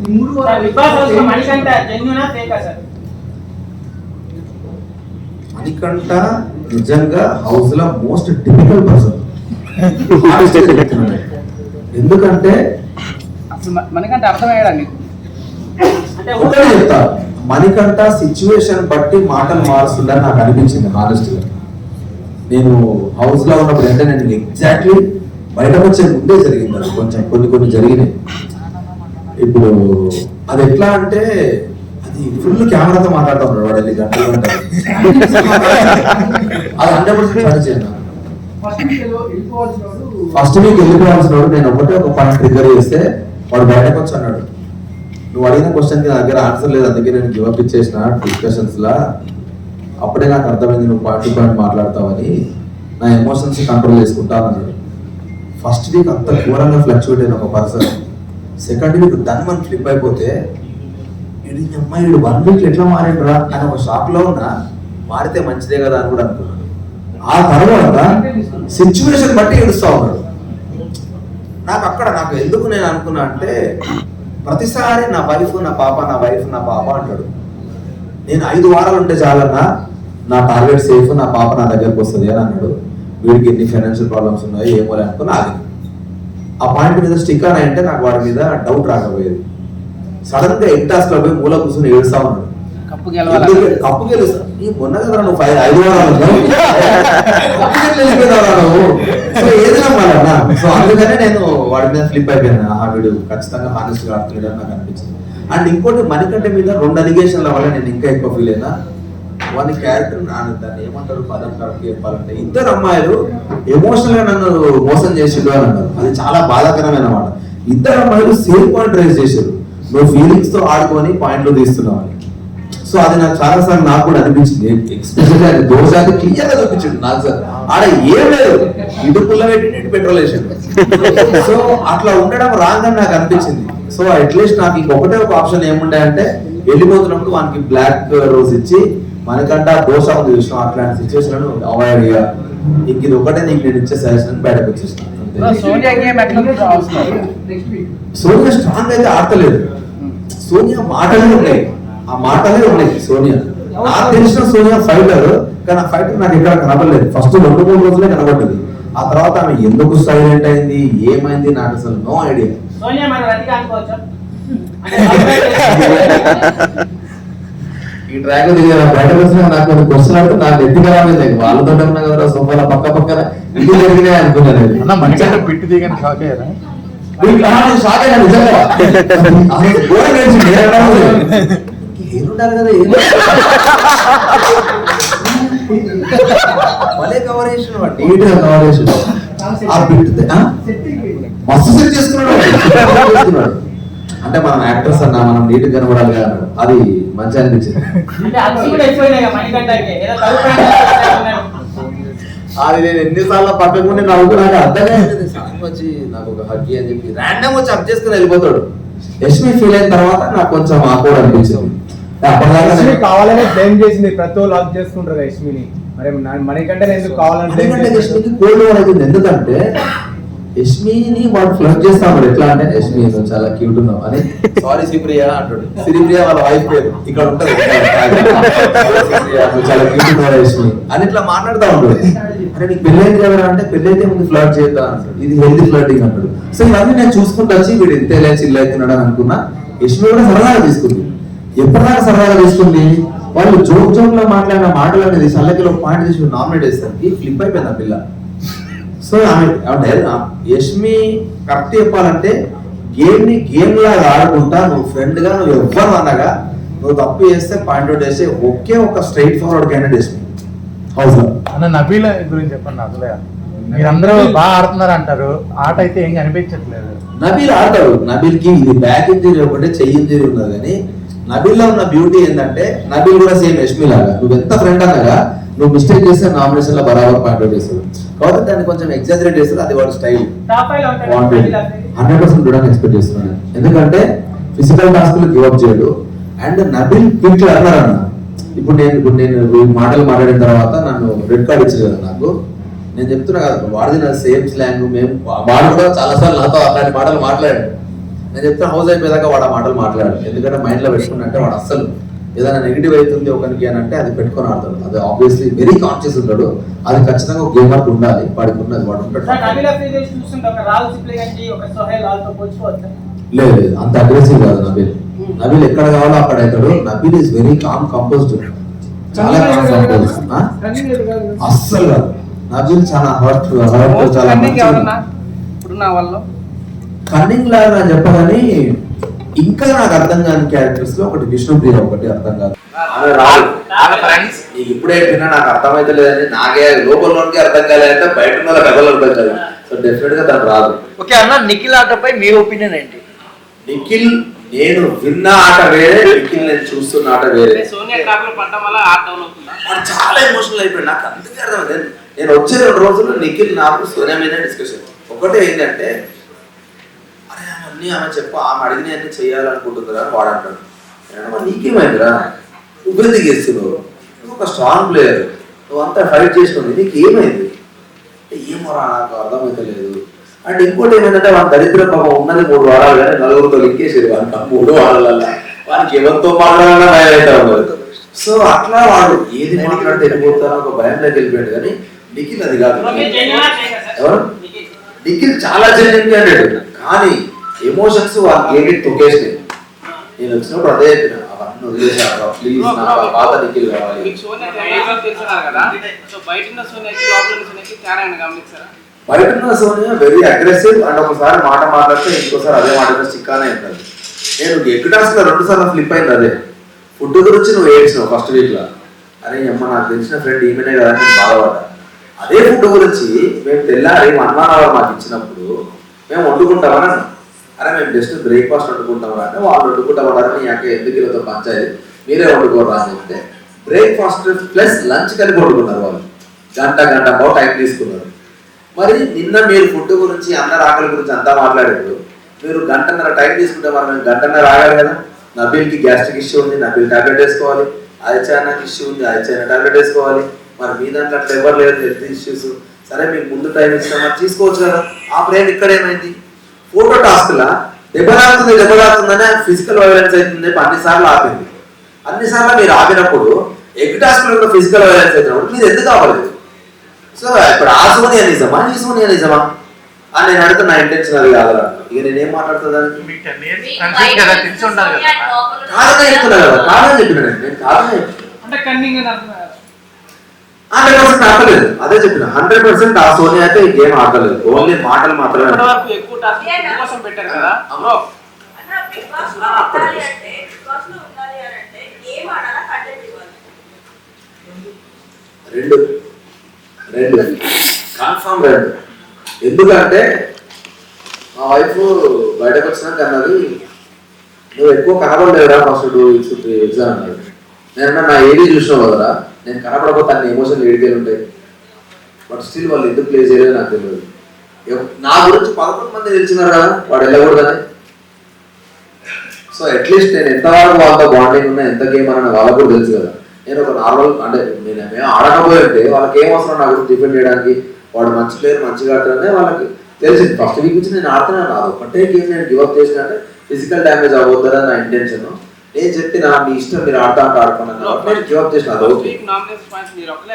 ఈ మూడు మణికంఠ నిజంగా హౌస్లో మోస్ట్ టిపికల్ పర్సన్ ఎందుకంటే అసలు మ- మనకంటే అర్థమయ్యాడా ఒకటే చెప్తా. మణికంఠ సిచ్యువేషన్ బట్టి మాటలు మారుస్తుందని నాకు అనిపించింది హానెస్ట్గా. నేను హౌస్లో ఉన్నప్పుడు అంటే నేను ఎగ్జాక్ట్లీ బయటకు వచ్చే ముందే జరిగింది కొంచెం కొన్ని కొన్ని జరిగినాయి. ఇప్పుడు అది ఎట్లా అంటే అది ఫుల్ కెమెరాతో మాట్లాడుతూ ఉన్నాడు వాడు వెళ్ళి గంటలు గంటలు. అది హండ్రెడ్ పర్సెంట్ ఫస్ట్ వీక్ వెళ్ళిపోవాల్సిన వాడు నేను ఒకటే ఒక పాయింట్ ట్రిగ్గర్ చేస్తే వాడు బయటకు వచ్చి అన్నాడు. నువ్వు అడిగిన క్వశ్చన్కి నా దగ్గర ఆన్సర్ లేదు అందుకే నేను గివ్ అప్ ఇచ్చేసిన డిస్కషన్స్ లా. అప్పుడే నాకు అర్థమైంది నువ్వు పాయింట్ టు పాయింట్ మాట్లాడతావని. నా ఎమోషన్స్ కంట్రోల్ చేసుకుంటా అన్నాడు. ఫస్ట్ వీక్ అంత ఘోరంగా ఫ్లక్చువేట్ అయిన ఒక పర్సన్ సెకండ్ వీక్ డన్ మనం ఫ్లిప్ అయిపోతే ఇది అమ్మాయి వీడు వన్ వీక్ ఎట్లా మారేటరా అని ఒక షాక్లో ఉన్న ఉన్నా మారితే మంచిదే కదా అని కూడా అనుకున్నాడు. ఆ తర్వాత సిచ్యువేషన్ బట్టి ఏడుస్తా ఉన్నాడు. నాకు అక్కడ నాకు ఎందుకు నేను అనుకున్నా అంటే ప్రతిసారి నా వైఫ్ నా పాప నా వైఫ్ నా పాప అంటాడు. నేను ఐదు వారాలు ఉంటే చాలన్నా నా టార్గెట్ సేఫ్ నా పాప నా దగ్గరకు వస్తుంది అని అన్నాడు. వీడికి ఎన్ని ఫైనాన్షియల్ ప్రాబ్లమ్స్ ఉన్నాయి ఏమో లే అనుకుని ఆగింది ఆ పాయింట్ మీద స్టిక్ అని అంటే నాకు వాడి మీద డౌట్ రాకపోయేది. సడన్గా ఎగ్టాస్లో పోయి మూల కూర్చొని ఏడుస్తా ఉన్నాడు. కప్పు గెలుస్తా? మొన్న కదా నువ్వు ఫైవ్ ఐదు వారాలు ఉన్నావు. కప్పు గెలిచి వెళ్ళిపోయినావురా నువ్వు? సో ఏది నమ్మాలన్నా సో అందుకనే నేను వాడి మీద ఫ్లిప్ అయిపోయాను ఆ వీడు ఖచ్చితంగా హానెస్ట్గా ఆడుతున్నాడు నాకు అనిపించింది. అండ్ ఇంకోటి మణికంఠ మీద రెండు అలిగేషన్ల వల్ల నేను ఇంకా ఎక్కువ ఫీల్ అయినా వాని క్యారెక్టర్ దాన్ని ఏమంటారు? పదం కరెక్ట్ చెప్పాలంటే ఇద్దరు అమ్మాయిలు ఎమోషనల్గా నన్ను మోసం చేసిండు అని అన్నారు. అది చాలా బాధాకరమైన మాట. ఇద్దరు అమ్మాయిలు సేమ్ పాయింట్ రైజ్ చేశారు నువ్వు ఫీలింగ్స్తో ఆడుకొని పాయింట్లు తీస్తున్నావు అని. సో అది నాకు చాలా సార్లు నాకు కూడా అనిపించింది. ఎక్స్పెషల్గా అది? దోశ అది క్లియర్గా చూపించింది నాకు సార్. ఆడ ఏం లేదు. ఇటు పుల్ల పెట్టి పెట్రోల్ వేసాడు సో అట్లా ఉండడం రాంగ్ అని నాకు అనిపించింది. సో అట్లీస్ట్ నాకు ఇంకొకటే ఒక ఆప్షన్ ఏముండే అంటే వెళ్ళిపోతున్నప్పుడు వానికి బ్లాక్ రోజ్ ఇచ్చి మనకంటే దోశ ఉంది చూసిన అట్లాంటి సిచ్యువేషన్ అవాయిడ్ చేయ. ఇంక ఇది ఒకటే నీకు నేను ఇచ్చే సజెషన్ బయటకు వచ్చేసిన సోనియా స్ట్రాంగ్ అయితే ఆడతలేదు. సోనియా మాటలే ఉన్నాయి. ఆ మాటలే ఉన్నాయి సోనియా. నాకు తెలిసిన సోనియా ఫైటర్ కానీ ఆ ఫైటర్ నాకు ఎక్కడ కనపడలేదు. ఫస్ట్ రెండు మూడు రోజులే కనపడ్డది. ఆ తర్వాత ఆమె ఎందుకు సైలెంట్ అయింది? ఏమైంది? నాకు అసలు నో ఐడియా సోనియా మన రతిక అనుకోవచ్చా ఈ ట్రాక్ దిగిన బయటకు వచ్చిన నాకు కొన్ని క్వశ్చన్ అంటే నాకు ఎత్తిగా రాలేదు. వాళ్ళతో ఉన్నా కదా సోఫాల పక్క పక్కన ఇది జరిగినాయి అనుకున్నాను అన్న మనిషి పిట్టి దిగని షాక్ అయ్యారా? షాక్ అయినా నిజంగా. కదా ఏం భలే కవర్ చేసిన వాడు నీట్గా కవర్ చేసిన ఆ బిట్ సెట్టింగ్ మస్తు సెట్ చేసుకున్నాడు వాడు. చేసుకున్నాడు. అంటే మనం యాక్టర్స్ అన్నా మనం నీట్గా కనబడాలి కదా. అది మంచి అనిపించింది. అది నేను ఎన్నిసార్లు పక్కకుండి నవ్వుకు నాకు అర్థమే. సాయం వచ్చి నాకు ఒక హగ్గి అని చెప్పి ర్యాండమ్ వచ్చి హగ్ చేసుకుని వెళ్ళిపోతాడు. యశ్మి ఫీల్ అయిన తర్వాత నాకు కొంచెం ఆకూడ అనిపించింది. కావాలనే బ్లేమ్ చేసింది. ప్రతి వాళ్ళు లాక్ చేసుకుంటారు యశ్మిని మరి నా- మనకంటే నేను ఎందుకు? యశ్మికి కోల్డ్ వార్ అవుతుంది. ఎందుకంటే యశ్మిని వాడు ఫ్లడ్ చేస్తాడు ఎట్లా అంటే యశ్మి నువ్వు చాలా క్యూట్ ఉన్నావు అని. సారీ శ్రీప్రియ అంటాడు. శ్రీప్రియ వాళ్ళ వైఫ్ పేరు. ఇక్కడ నువ్వు చాలా క్యూట్ ఉన్నావు యశ్మి అని ఇట్లా మాట్లాడుతూ ఉంటాడు. అరే నీకు పెళ్ళైంది కదా అంటే పెళ్ళైతే ముందు ఫ్లడ్ చేద్దాం అంటాడు. ఇది హెల్తీ ఫ్లడ్డింగ్ అంటాడు. సో ఇవన్నీ నేను చూసుకుంటూ వచ్చి వీడు ఎంత ఇలా చిల్ అవుతున్నాడు అని అనుకున్నా. యశ్మి కూడా సరదాగా తీసుకుంది. ఎప్పటిదాకా సరదాగా తీసుకుంది? వాళ్ళు జోక్ జోక్లో మాట్లాడిన మాటలు అనేది సల్లకిలో పాయింట్ తీసి నామినేట్ చేస్తారు ఫ్లిప్ అయిపోయింది ఆ పిల్ల. సో ఆమె యష్మి కరెక్ట్ చెప్పాలంటే గేమ్ని గేమ్ లాగా ఆడుకుంటా నువ్వు ఫ్రెండ్గా నువ్వు ఎవ్వరు అనగా నువ్వు తప్పు చేస్తే పాయింట్ అవుట్ చేస్తే ఒకే ఒక స్ట్రైట్ ఫార్వర్డ్ క్యాండిడేట్ యష్మి. హౌస్లో అన్న నబీల గురించి చెప్పండి అసలే. మీరందరూ బాగా ఆడుతున్నారు అంటారు ఆట అయితే ఏం కనిపించట్లేదు. నబీల్ ఆడతాడు. నబీల్కి ఇది బ్యాక్ ఇంజరీ ఒకటే చెయ్యి ఇంజరీ ఉన్నది కానీ నబీల్లో ఉన్న బ్యూటీ ఏంటంటే నబీల్ కూడా సేమ్ యష్మి లాగా. నువ్వు ఎంత ఫ్రెండ్ అనగా నువ్వు మిస్టేక్ చేస్తే నామినేషన్లో బరాబర్ పాయింట్ అవుట్ చేస్తాడు. కాబట్టి దాన్ని కొంచెం ఎగ్జాజరేట్ చేస్తారు అది వాడు స్టైల్ హండ్రెడ్ పర్సెంట్ కూడా ఎక్స్పెక్ట్ చేస్తున్నాను. ఎందుకంటే ఫిజికల్ టాస్క్ గివ్ అప్ చేయడు. అండ్ నబిల్ క్విక్ లర్నర్ అన్న. ఇప్పుడు నేను ఇప్పుడు నేను మాటలు మాట్లాడిన తర్వాత నన్ను రెడ్ కార్డ్ ఇచ్చారు కదా నాకు. నేను చెప్తున్నా కదా వాడిది నా సేమ్ స్లాంగ్ మేము వాడు కూడా చాలా సార్లు నాతో అలాంటి మాటలు మాట్లాడాడు. నేను చెప్తే హౌస్ అయిపోయేదాకా వాడు ఆ మాటలు మాట్లాడాడు. ఎందుకంటే మైండ్లో పెట్టుకుని అంటే వాడు అస్సలు ఏదైనా నెగిటివ్ అవుతుంది ఒకరికి అని అంటే అది పెట్టుకొని ఆడతాడు. అది ఆబ్వియస్లీ వెరీ కాన్షియస్ ఉంటాడు. అది ఖచ్చితంగా ఒక గేమర్ ఉండాలి. వాడికి ఉన్నది వాడు లేదు లేదు. అంత అగ్రెసివ్ కాదు నబీల్. నబీల్ ఎక్కడ కావాలో అక్కడ అవుతాడు. Nabeel is very calm composed చాలా కామ్ కంపోజ్. అస్సలు కాదు. నబీల్ చాలా హర్ట్ హర్ట్ చాలా కన్నింగ్ లాగా చెప్పగాని ఇంకా నాకు అర్థం కాని క్యారెక్టర్స్లో ఒకటి విష్ణుప్రియ ఒకటి అర్థం కాదు. ఇప్పుడే చెప్పినా నాకు అర్థమైతే లేదని నాకే లోపలలోనికి అర్థం కాలేదంటే బయట ఉన్న ఎవరు అర్థం కాదు సో డెఫినెట్గా తను రాదు. ఓకే అన్న నిఖిల్ ఆటపై మీ ఒపీనియన్ ఏంటి? నిఖిల్ నేను విన్న ఆట వేరే నిఖిల్ నేను చూస్తున్న ఆట వేరే. చాలా ఎమోషనల్ అయిపోయాడు. నాకు అందుకే అర్థమైంది. నేను- నేను వచ్చే రెండు రోజులు నిఖిల్ నాకు సోనియా మీద డిస్కషన్ ఒకటే ఏంటంటే అన్ని ఆమె చెప్పు ఆమె అడిగిన అన్ని చేయాలనుకుంటుందిరా అని వాడు అంటాడు. నీకేమైందిరా? నువ్వెందుకు చేస్తున్నావు నువ్వు ఒక స్ట్రాంగ్ ప్లేయర్ నువ్వు అంతా ఫైట్ చేసినావు నీకు ఏమైంది? ఏమోరా నాకు అర్థమైతే లేదు అండ్ ఇంకోటి ఏమైందంటే వాడి దరిద్ర పాపం ఉన్నది మూడు వారాలు కానీ నలుగురితో లింకేసేది ఆ మూడు వారాలల్లో. వానికి ఎవరితో మాట్లాడాలన్నా భయం ఉండదు సో అట్లా వాడు ఏది మాట్లాడితే వెళ్ళిపోతారో ఒక భయంలోకి వెళ్ళిపోయాడు. కానీ నిఖిల్ అది కాదు. ఎవరు? నిఖిల్. చాలా జెన్యున్ క్యాండిడేట్ కానీ ఎమోషన్స్ వాళ్ళకి ఏమి తొక్కేసినాయి. నేను వచ్చినప్పుడు అదే చెప్పిన అవన్నీ వదిలేసాను ప్లీజ్ నాకు ఆ పాత నిఖిల్ కావాలి. బయట ఉన్న సోనియా వెరీ అగ్రెసివ్ అండ్ ఒకసారి మాట మాట్లాడితే ఇంకోసారి అదే మాట చిక్కానే ఉంటుంది నేను ఎక్కడాస్లో రెండు సార్లు ఫ్లిప్ అయింది అదే. ఫుడ్ గురించి నువ్వు ఏడ్చినావు ఫస్ట్ వీక్లో. అరే అమ్మ నాకు తెలిసిన ఫ్రెండ్ ఈమెనే కదా నేను బాధపడ్డా. అదే ఫుడ్ గురించి మేము తెల్లారి అవర్ మాకు ఇచ్చినప్పుడు మేము వండుకుంటామని అరే మేము జస్ట్ బ్రేక్ఫాస్ట్ వండుకుంటాం అంటే వాళ్ళు వండుకుంటామని మీ అక్క ఎందుకు వీళ్ళతో పంచాయతీ మీరే వండుకోరా అని చెప్తే బ్రేక్ఫాస్ట్ ప్లస్ లంచ్ కలిపి వండుకున్నారు వాళ్ళు. గంట గంట పావు టైం తీసుకున్నారు. మరి నిన్న మీరు ఫుడ్ గురించి అన్న రాకల గురించి అంతా మాట్లాడారు. మీరు గంటన్నర టైం తీసుకుంటే మరి మేము గంటన్నర రాగాలి కదా. నబీల్కి గ్యాస్ట్రిక్ ఇష్యూ ఉంది నబీల్ టాబ్లెట్ వేసుకోవాలి. ఆదిత్యానికి ఇష్యూ ఉంది ఆదిత్యాన టాబ్లెట్ వేసుకోవాలి. మరి మీ దాంట్లో ఎవరు లేదు హెల్త్ ఇష్యూస్ సరే మీకు ముందు టైం ఇస్తామని మరి తీసుకోవచ్చు కదా. ఆ ప్రేమ ఇక్కడ ఏమైంది ఫోటో టాస్క్లా దెబ్బలాడుతుంది దెబ్బలాడుతుందనే ఫిజికల్ వైలెన్స్ అవుతుంది అన్నిసార్లు ఆపింది. అన్నిసార్లు మీరు ఆపినప్పుడు ఎగ్ టాస్క్లో ఫిజికల్ వైలెన్స్ అవుతున్నప్పుడు మీరు ఎందుకు అవ్వలేదు సో ఇప్పుడు ఆ సోనియా నిజమా ఈ సోనియా నిజమా అని నేను అడుగుతా నా ఇంటెన్షన్ అది కాదురా ఇక నేనేం కదా కదా. కాదని చెప్తున్నా కదా కాదని చెప్పిన నేను. నేను కాదని చెప్తున్నా అంటే కన్నింగ్ అని అర్థం కాదు. హండ్రెడ్ పర్సెంట్ ఆడలేదు అదే చెప్పిన హండ్రెడ్ పర్సెంట్ ఆ సోనియా అయితే ఈ గేమ్ ఆడలేదు ఓన్లీ మాటలు మాత్రమే రెండు. రెండు. కన్ఫామ్ రెండు. ఎందుకంటే మా వైఫ్ బయటకు వచ్చినాక అన్నది నువ్వు ఎక్కువ కనబడలేదురా ఫస్ట్ అని అన్నది నేను అన్నా, నా ఏది చూసినావు కదరా? నేను కనపడకపోతే అన్ని ఎమోషన్లు ఏడికేలు ఉంటాయి. బట్ స్టిల్ వాళ్ళు ఎందుకు ప్లే చేయలేదు నాకు తెలియదు. నా గురించి పదకొండు మంది తెలిసినారు? కదా వాడు వెళ్ళకూడదని? సో అట్లీస్ట్ నేను ఎంతవరకు వాళ్ళతో బాండింగ్ ఉన్నా ఎంత గేమ్ అని వాళ్ళకు కూడా తెలుసు కదా. నేను ఒక నార్మల్ అంటే నేను ఏమీ ఆడకపోయింటే వాళ్ళకి ఏం అవసరం నా గురించి డిఫెండ్ చేయడానికి వాడు మంచి ప్లేయర్ మంచిగా ఆడుతారనే వాళ్ళకి తెలిసింది. ఫస్ట్ వీక్ నుంచి నేను ఆడుతున్నాను అది ఒకటే గేమ్ నేను గివప్ చేసిన అంటే ఫిజికల్ డ్యామేజ్ అవ్వద్దని నా ఇంటెన్షన్ నేను చెప్పిన మీ ఇష్టం మీరు ఆడతా అంటే ఆడుకున్నాను నేను గివ్ అప్ చేసిన